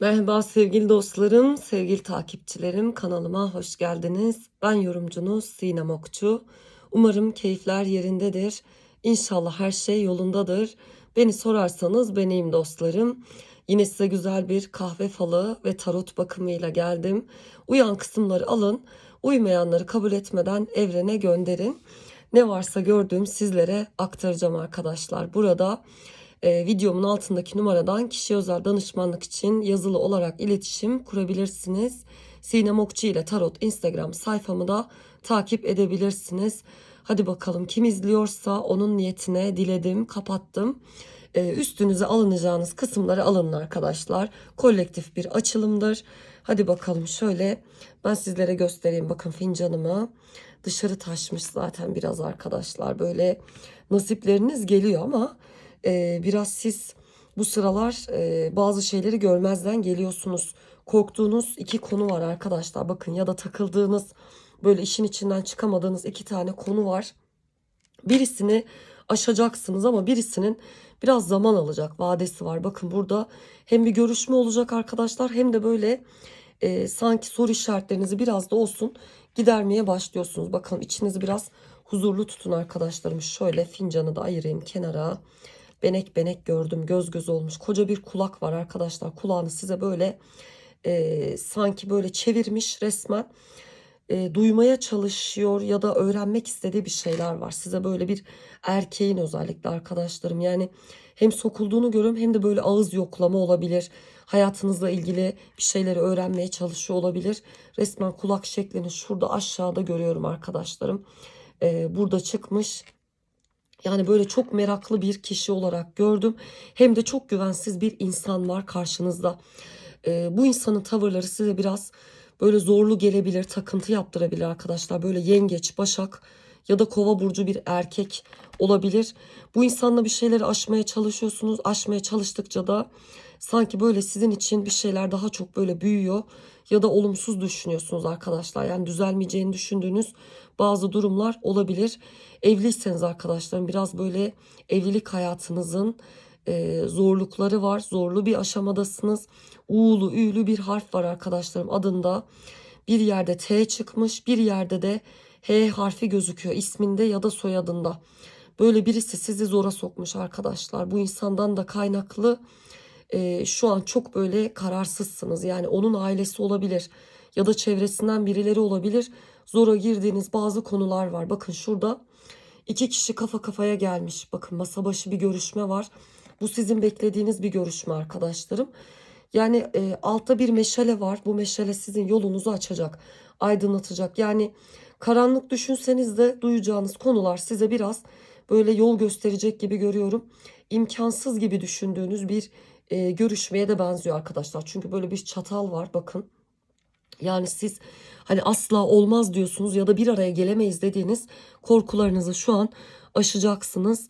Merhaba sevgili dostlarım, sevgili takipçilerim. Kanalıma hoş geldiniz. Ben yorumcunuz Sinem Okçu. Umarım keyifler yerindedir. İnşallah her şey yolundadır. Beni sorarsanız beneyim dostlarım. Yine size güzel bir kahve falı ve tarot bakımıyla geldim. Uyan kısımları alın, uymayanları kabul etmeden evrene gönderin. Ne varsa gördüğüm sizlere aktaracağım arkadaşlar. Burada e, videomun altındaki numaradan kişi özel danışmanlık için yazılı olarak iletişim kurabilirsiniz. Sinem Okçu ile Tarot Instagram sayfamı da takip edebilirsiniz. Hadi bakalım kim izliyorsa onun niyetine diledim, kapattım. E, üstünüze alınacağınız kısımları alın arkadaşlar. Kolektif bir açılımdır. Hadi bakalım şöyle ben sizlere göstereyim bakın fincanımı. Dışarı taşmış zaten biraz arkadaşlar. Böyle nasipleriniz geliyor ama e, biraz siz bu sıralar e, bazı şeyleri görmezden geliyorsunuz. Korktuğunuz iki konu var arkadaşlar. Bakın ya da takıldığınız böyle işin içinden çıkamadığınız iki tane konu var. Birisini aşacaksınız ama birisinin biraz zaman alacak vadesi var. Bakın burada hem bir görüşme olacak arkadaşlar hem de böyle e, sanki soru işaretlerinizi biraz da olsun gidermeye başlıyorsunuz. Bakalım içinizi biraz huzurlu tutun arkadaşlarım. Şöyle fincanı da ayırayım kenara. Benek benek gördüm göz göz olmuş. Koca bir kulak var arkadaşlar. Kulağını size böyle e, sanki böyle çevirmiş resmen. E, duymaya çalışıyor ya da öğrenmek istediği bir şeyler var. Size böyle bir erkeğin özellikle arkadaşlarım yani hem sokulduğunu görüyorum hem de böyle ağız yoklama olabilir. Hayatınızla ilgili bir şeyleri öğrenmeye çalışıyor olabilir. Resmen kulak şeklini şurada aşağıda görüyorum arkadaşlarım. E, burada çıkmış yani böyle çok meraklı bir kişi olarak gördüm. Hem de çok güvensiz bir insan var karşınızda. Ee, bu insanın tavırları size biraz böyle zorlu gelebilir, takıntı yaptırabilir arkadaşlar. Böyle yengeç, başak ya da kova burcu bir erkek olabilir. Bu insanla bir şeyleri aşmaya çalışıyorsunuz. Aşmaya çalıştıkça da sanki böyle sizin için bir şeyler daha çok böyle büyüyor ya da olumsuz düşünüyorsunuz arkadaşlar. Yani düzelmeyeceğini düşündüğünüz bazı durumlar olabilir. Evliyseniz arkadaşlarım biraz böyle evlilik hayatınızın e, zorlukları var. Zorlu bir aşamadasınız. U'lu, Ü'lü bir harf var arkadaşlarım adında. Bir yerde T çıkmış, bir yerde de H harfi gözüküyor isminde ya da soyadında. Böyle birisi sizi zora sokmuş arkadaşlar. Bu insandan da kaynaklı e, şu an çok böyle kararsızsınız. Yani onun ailesi olabilir ya da çevresinden birileri olabilir. Zora girdiğiniz bazı konular var. Bakın şurada iki kişi kafa kafaya gelmiş. Bakın masa başı bir görüşme var. Bu sizin beklediğiniz bir görüşme arkadaşlarım. Yani e, altta bir meşale var. Bu meşale sizin yolunuzu açacak, aydınlatacak. Yani karanlık düşünseniz de duyacağınız konular size biraz böyle yol gösterecek gibi görüyorum. İmkansız gibi düşündüğünüz bir e, görüşmeye de benziyor arkadaşlar. Çünkü böyle bir çatal var bakın. Yani siz hani asla olmaz diyorsunuz ya da bir araya gelemeyiz dediğiniz korkularınızı şu an aşacaksınız.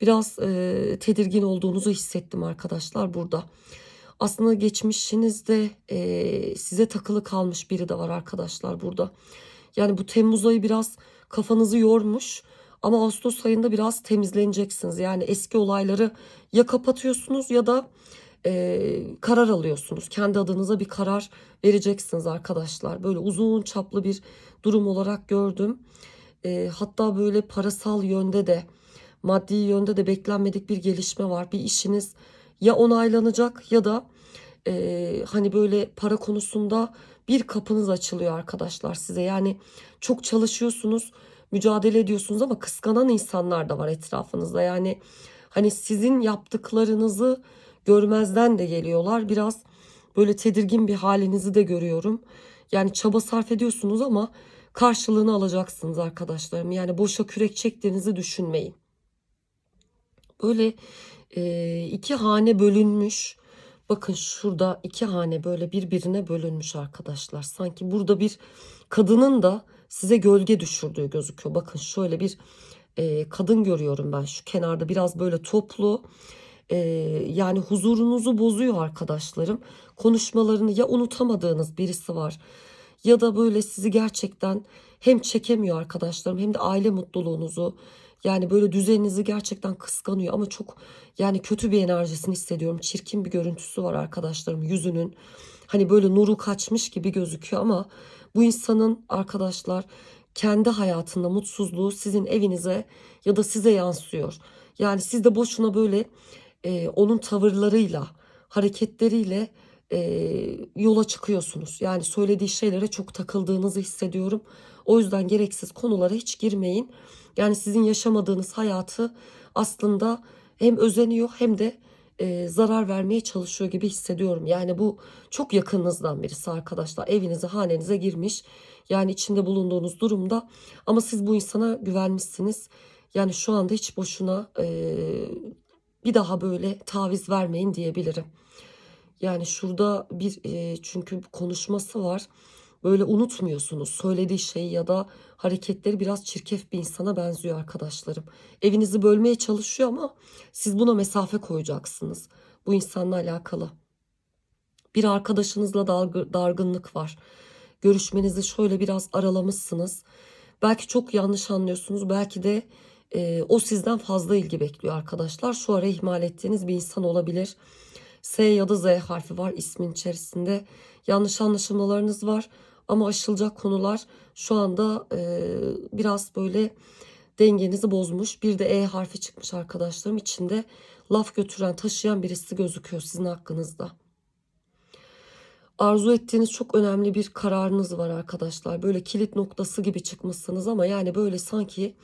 Biraz e, tedirgin olduğunuzu hissettim arkadaşlar burada. Aslında geçmişinizde e, size takılı kalmış biri de var arkadaşlar burada. Yani bu Temmuz ayı biraz kafanızı yormuş. Ama Ağustos ayında biraz temizleneceksiniz. Yani eski olayları ya kapatıyorsunuz ya da e, karar alıyorsunuz. Kendi adınıza bir karar vereceksiniz arkadaşlar. Böyle uzun çaplı bir durum olarak gördüm. E, hatta böyle parasal yönde de maddi yönde de beklenmedik bir gelişme var. Bir işiniz ya onaylanacak ya da e, hani böyle para konusunda bir kapınız açılıyor arkadaşlar size. Yani çok çalışıyorsunuz, mücadele ediyorsunuz ama kıskanan insanlar da var etrafınızda. Yani hani sizin yaptıklarınızı görmezden de geliyorlar. Biraz böyle tedirgin bir halinizi de görüyorum. Yani çaba sarf ediyorsunuz ama karşılığını alacaksınız arkadaşlarım. Yani boşa kürek çektiğinizi düşünmeyin. Böyle e, iki hane bölünmüş. Bakın şurada iki hane böyle birbirine bölünmüş arkadaşlar. Sanki burada bir kadının da size gölge düşürdüğü gözüküyor. Bakın şöyle bir e, kadın görüyorum ben şu kenarda biraz böyle toplu. E, yani huzurunuzu bozuyor arkadaşlarım. Konuşmalarını ya unutamadığınız birisi var ya da böyle sizi gerçekten hem çekemiyor arkadaşlarım hem de aile mutluluğunuzu Yani böyle düzeninizi gerçekten kıskanıyor ama çok yani kötü bir enerjisini hissediyorum. Çirkin bir görüntüsü var arkadaşlarım yüzünün. Hani böyle nuru kaçmış gibi gözüküyor ama bu insanın arkadaşlar kendi hayatında mutsuzluğu sizin evinize ya da size yansıyor. Yani siz de boşuna böyle e, onun tavırlarıyla, hareketleriyle e, yola çıkıyorsunuz. Yani söylediği şeylere çok takıldığınızı hissediyorum. O yüzden gereksiz konulara hiç girmeyin. Yani sizin yaşamadığınız hayatı aslında hem özeniyor hem de e, zarar vermeye çalışıyor gibi hissediyorum. Yani bu çok yakınınızdan birisi arkadaşlar. Evinize, hanenize girmiş. Yani içinde bulunduğunuz durumda ama siz bu insana güvenmişsiniz. Yani şu anda hiç boşuna e, bir daha böyle taviz vermeyin diyebilirim. Yani şurada bir e, çünkü konuşması var. Böyle unutmuyorsunuz söylediği şeyi ya da hareketleri biraz çirkef bir insana benziyor arkadaşlarım. Evinizi bölmeye çalışıyor ama siz buna mesafe koyacaksınız. Bu insanla alakalı. Bir arkadaşınızla dargınlık var. Görüşmenizi şöyle biraz aralamışsınız. Belki çok yanlış anlıyorsunuz. Belki de e, o sizden fazla ilgi bekliyor arkadaşlar. Şu ara ihmal ettiğiniz bir insan olabilir. S ya da Z harfi var ismin içerisinde. Yanlış anlaşılmalarınız var ama aşılacak konular şu anda e, biraz böyle dengenizi bozmuş. Bir de E harfi çıkmış arkadaşlarım. İçinde laf götüren, taşıyan birisi gözüküyor sizin hakkınızda. Arzu ettiğiniz çok önemli bir kararınız var arkadaşlar. Böyle kilit noktası gibi çıkmışsınız ama yani böyle sanki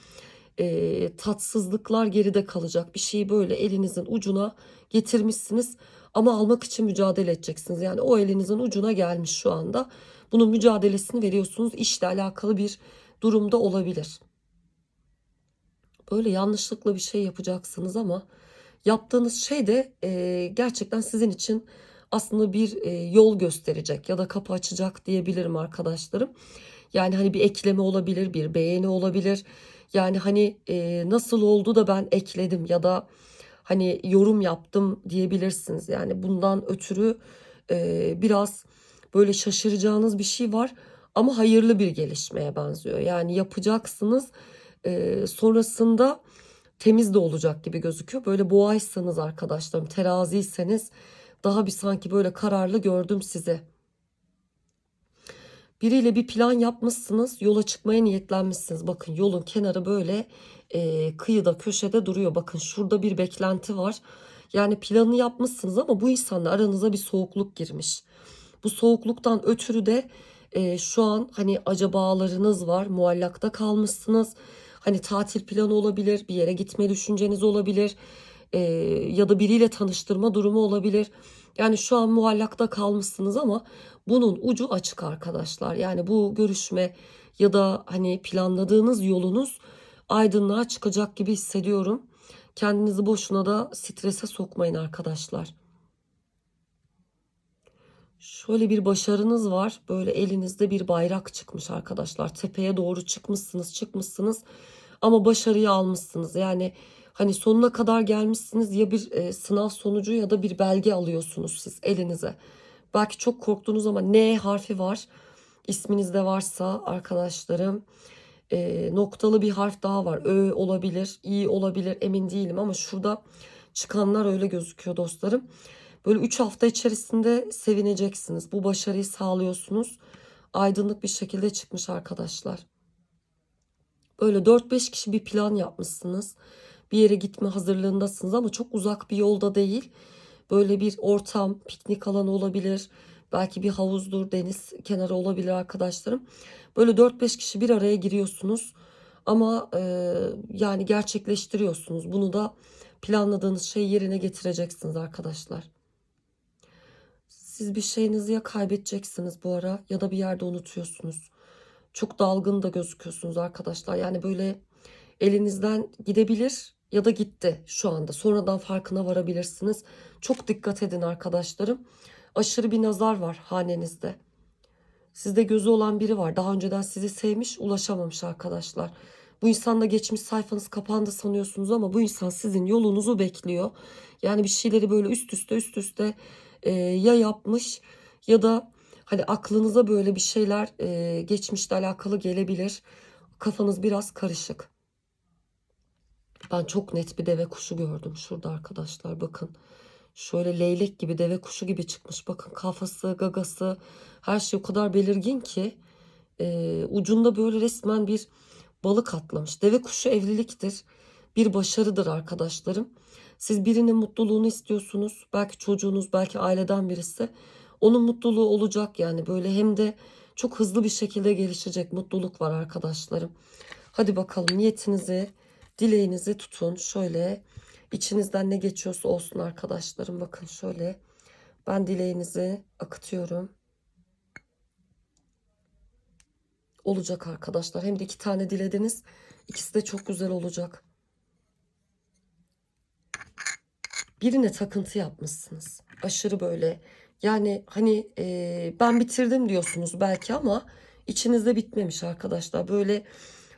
e, tatsızlıklar geride kalacak. Bir şeyi böyle elinizin ucuna getirmişsiniz ama almak için mücadele edeceksiniz. Yani o elinizin ucuna gelmiş şu anda. Bunun mücadelesini veriyorsunuz. İşle alakalı bir durumda olabilir. Böyle yanlışlıkla bir şey yapacaksınız ama yaptığınız şey de e, gerçekten sizin için aslında bir e, yol gösterecek ya da kapı açacak diyebilirim arkadaşlarım. Yani hani bir ekleme olabilir, bir beğeni olabilir. Yani hani e, nasıl oldu da ben ekledim ya da hani yorum yaptım diyebilirsiniz. Yani bundan ötürü e, biraz böyle şaşıracağınız bir şey var ama hayırlı bir gelişmeye benziyor. Yani yapacaksınız e, sonrasında temiz de olacak gibi gözüküyor. Böyle boğaysanız arkadaşlarım teraziyseniz daha bir sanki böyle kararlı gördüm sizi. Biriyle bir plan yapmışsınız, yola çıkmaya niyetlenmişsiniz. Bakın yolun kenarı böyle e, kıyıda, köşede duruyor. Bakın şurada bir beklenti var. Yani planı yapmışsınız ama bu insanla aranıza bir soğukluk girmiş. Bu soğukluktan ötürü de e, şu an hani acabalarınız var, muallakta kalmışsınız. Hani tatil planı olabilir, bir yere gitme düşünceniz olabilir e, ya da biriyle tanıştırma durumu olabilir. Yani şu an muallakta kalmışsınız ama bunun ucu açık arkadaşlar. Yani bu görüşme ya da hani planladığınız yolunuz aydınlığa çıkacak gibi hissediyorum. Kendinizi boşuna da strese sokmayın arkadaşlar. Şöyle bir başarınız var. Böyle elinizde bir bayrak çıkmış arkadaşlar. Tepeye doğru çıkmışsınız, çıkmışsınız. Ama başarıyı almışsınız. Yani hani sonuna kadar gelmişsiniz ya bir e, sınav sonucu ya da bir belge alıyorsunuz siz elinize. Belki çok korktunuz ama N harfi var. İsminizde varsa arkadaşlarım e, noktalı bir harf daha var. Ö olabilir, i olabilir emin değilim ama şurada çıkanlar öyle gözüküyor dostlarım. Böyle 3 hafta içerisinde sevineceksiniz. Bu başarıyı sağlıyorsunuz. Aydınlık bir şekilde çıkmış arkadaşlar. Böyle 4-5 kişi bir plan yapmışsınız. Bir yere gitme hazırlığındasınız ama çok uzak bir yolda değil. Böyle bir ortam, piknik alanı olabilir. Belki bir havuzdur, deniz kenarı olabilir arkadaşlarım. Böyle 4-5 kişi bir araya giriyorsunuz. Ama e, yani gerçekleştiriyorsunuz. Bunu da planladığınız şeyi yerine getireceksiniz arkadaşlar. Siz bir şeyinizi ya kaybedeceksiniz bu ara ya da bir yerde unutuyorsunuz. Çok dalgın da gözüküyorsunuz arkadaşlar. Yani böyle elinizden gidebilir ya da gitti şu anda. Sonradan farkına varabilirsiniz. Çok dikkat edin arkadaşlarım. Aşırı bir nazar var hanenizde. Sizde gözü olan biri var. Daha önceden sizi sevmiş, ulaşamamış arkadaşlar. Bu insanla geçmiş sayfanız kapandı sanıyorsunuz ama bu insan sizin yolunuzu bekliyor. Yani bir şeyleri böyle üst üste üst üste e, ya yapmış ya da hani aklınıza böyle bir şeyler e, geçmişle alakalı gelebilir. Kafanız biraz karışık. Ben çok net bir deve kuşu gördüm şurada arkadaşlar bakın. Şöyle leylek gibi deve kuşu gibi çıkmış. Bakın kafası, gagası her şey o kadar belirgin ki e, ucunda böyle resmen bir balık atlamış. Deve kuşu evliliktir. Bir başarıdır arkadaşlarım. Siz birinin mutluluğunu istiyorsunuz. Belki çocuğunuz, belki aileden birisi. Onun mutluluğu olacak yani böyle hem de çok hızlı bir şekilde gelişecek mutluluk var arkadaşlarım. Hadi bakalım niyetinizi, dileğinizi tutun. Şöyle içinizden ne geçiyorsa olsun arkadaşlarım. Bakın şöyle ben dileğinizi akıtıyorum. Olacak arkadaşlar. Hem de iki tane dilediniz. İkisi de çok güzel olacak. Birine takıntı yapmışsınız. Aşırı böyle. Yani hani e, ben bitirdim diyorsunuz belki ama içinizde bitmemiş arkadaşlar. Böyle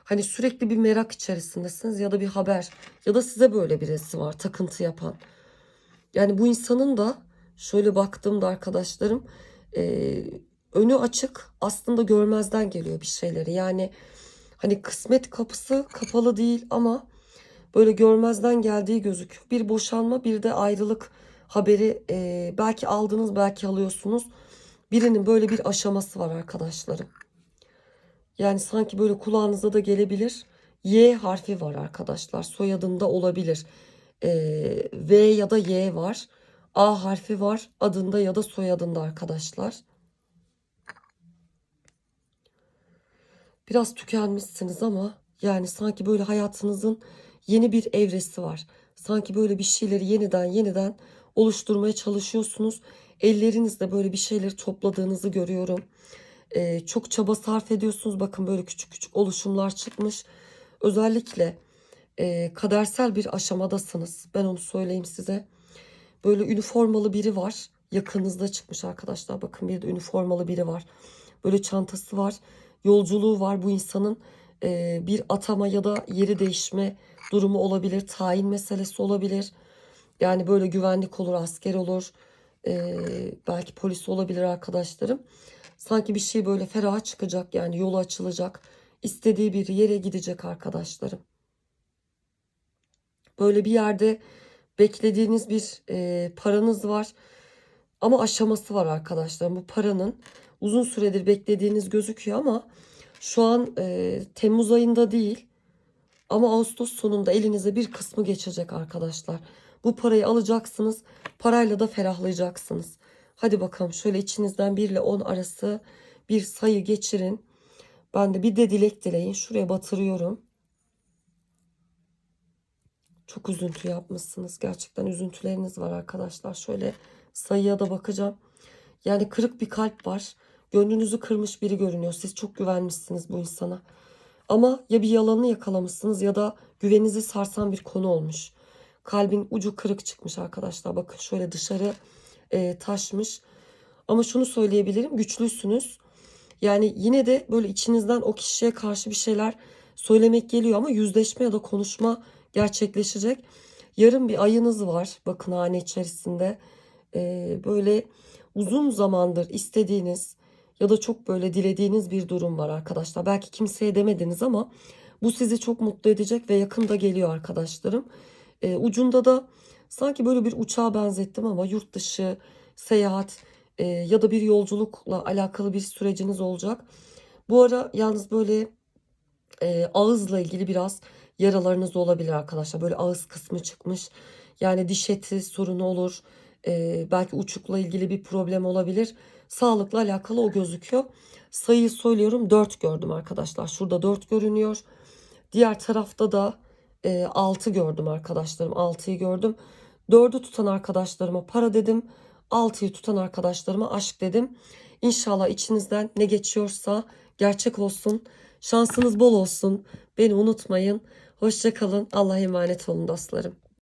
hani sürekli bir merak içerisindesiniz ya da bir haber ya da size böyle birisi var takıntı yapan. Yani bu insanın da şöyle baktığımda arkadaşlarım e, önü açık aslında görmezden geliyor bir şeyleri. Yani hani kısmet kapısı kapalı değil ama böyle görmezden geldiği gözüküyor. Bir boşanma bir de ayrılık haberi e, belki aldınız belki alıyorsunuz. Birinin böyle bir aşaması var arkadaşlarım. Yani sanki böyle kulağınıza da gelebilir. Y harfi var arkadaşlar. Soyadında olabilir. E, v ya da Y var. A harfi var adında ya da soyadında arkadaşlar. Biraz tükenmişsiniz ama yani sanki böyle hayatınızın yeni bir evresi var. Sanki böyle bir şeyleri yeniden yeniden oluşturmaya çalışıyorsunuz. Ellerinizde böyle bir şeyleri topladığınızı görüyorum. Ee, çok çaba sarf ediyorsunuz. Bakın böyle küçük küçük oluşumlar çıkmış. Özellikle e, kadersel bir aşamadasınız. Ben onu söyleyeyim size. Böyle üniformalı biri var. Yakınızda çıkmış arkadaşlar. Bakın bir de üniformalı biri var. Böyle çantası var. Yolculuğu var bu insanın. Ee, bir atama ya da yeri değişme durumu olabilir. Tayin meselesi olabilir. Yani böyle güvenlik olur, asker olur. Ee, belki polis olabilir arkadaşlarım. Sanki bir şey böyle feraha çıkacak yani yolu açılacak. İstediği bir yere gidecek arkadaşlarım. Böyle bir yerde beklediğiniz bir e, paranız var. Ama aşaması var arkadaşlar. Bu paranın uzun süredir beklediğiniz gözüküyor ama şu an e, Temmuz ayında değil. Ama Ağustos sonunda elinize bir kısmı geçecek arkadaşlar. Bu parayı alacaksınız. Parayla da ferahlayacaksınız. Hadi bakalım şöyle içinizden 1 ile 10 arası bir sayı geçirin. Ben de bir de dilek dileyin. Şuraya batırıyorum. Çok üzüntü yapmışsınız. Gerçekten üzüntüleriniz var arkadaşlar. Şöyle sayıya da bakacağım. Yani kırık bir kalp var. Gönlünüzü kırmış biri görünüyor. Siz çok güvenmişsiniz bu insana. Ama ya bir yalanını yakalamışsınız ya da güveninizi sarsan bir konu olmuş. Kalbin ucu kırık çıkmış arkadaşlar. Bakın şöyle dışarı e, taşmış. Ama şunu söyleyebilirim. Güçlüsünüz. Yani yine de böyle içinizden o kişiye karşı bir şeyler söylemek geliyor ama yüzleşme ya da konuşma gerçekleşecek. Yarın bir ayınız var. Bakın hane içerisinde. E, böyle uzun zamandır istediğiniz ya da çok böyle dilediğiniz bir durum var arkadaşlar. Belki kimseye demediniz ama bu sizi çok mutlu edecek ve yakında geliyor arkadaşlarım. E, ucunda da sanki böyle bir uçağa benzettim ama yurt dışı seyahat e, ya da bir yolculukla alakalı bir süreciniz olacak. Bu ara yalnız böyle e, ağızla ilgili biraz yaralarınız olabilir arkadaşlar. Böyle ağız kısmı çıkmış. Yani diş eti sorunu olur. E, belki uçukla ilgili bir problem olabilir. Sağlıkla alakalı o gözüküyor. Sayıyı söylüyorum 4 gördüm arkadaşlar. Şurada 4 görünüyor. Diğer tarafta da e, 6 gördüm arkadaşlarım. 6'yı gördüm. 4'ü tutan arkadaşlarıma para dedim. 6'yı tutan arkadaşlarıma aşk dedim. İnşallah içinizden ne geçiyorsa gerçek olsun. Şansınız bol olsun. Beni unutmayın. Hoşçakalın. Allah'a emanet olun dostlarım.